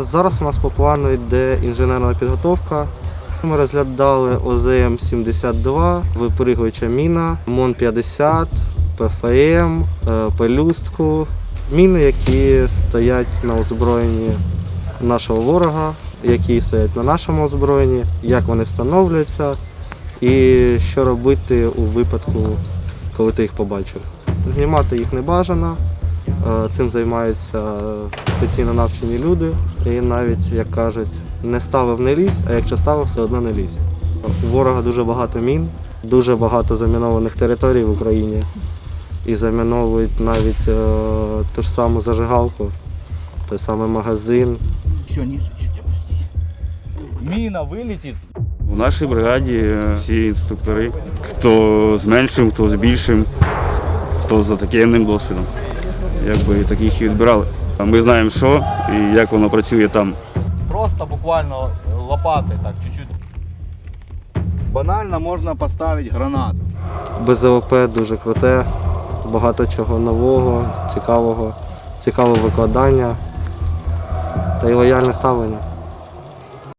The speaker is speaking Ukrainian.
Зараз у нас по плану йде інженерна підготовка. Ми розглядали ОЗМ-72, випригуюча міна, МОН-50, ПФМ, е, пелюстку. Міни, які стоять на озброєнні нашого ворога, які стоять на нашому озброєнні, як вони встановлюються і що робити у випадку, коли ти їх побачив. Знімати їх не бажано. Е, Цим займаються спеційно навчені люди. І навіть, як кажуть, не ставив не лізь, а якщо ставив, все одно не лізь. У ворога дуже багато мін, дуже багато замінованих територій в Україні. І заміновують навіть е, ту ж саму зажигалку, той самий магазин. Еще ниже, чуть опусти. Мина вылетит. В нашій бригаді е, всі інструктори, хто з меншим, хто з більшим, хто з таким досвідом. Якби таких і відбирали. А Ми знаємо, що і як воно працює там. Просто буквально лопати так чуть-чуть. Банально можна поставити гранату. Без БЗОП дуже круте, багато чого нового, цікавого, цікаве викладання та й лояльне ставлення.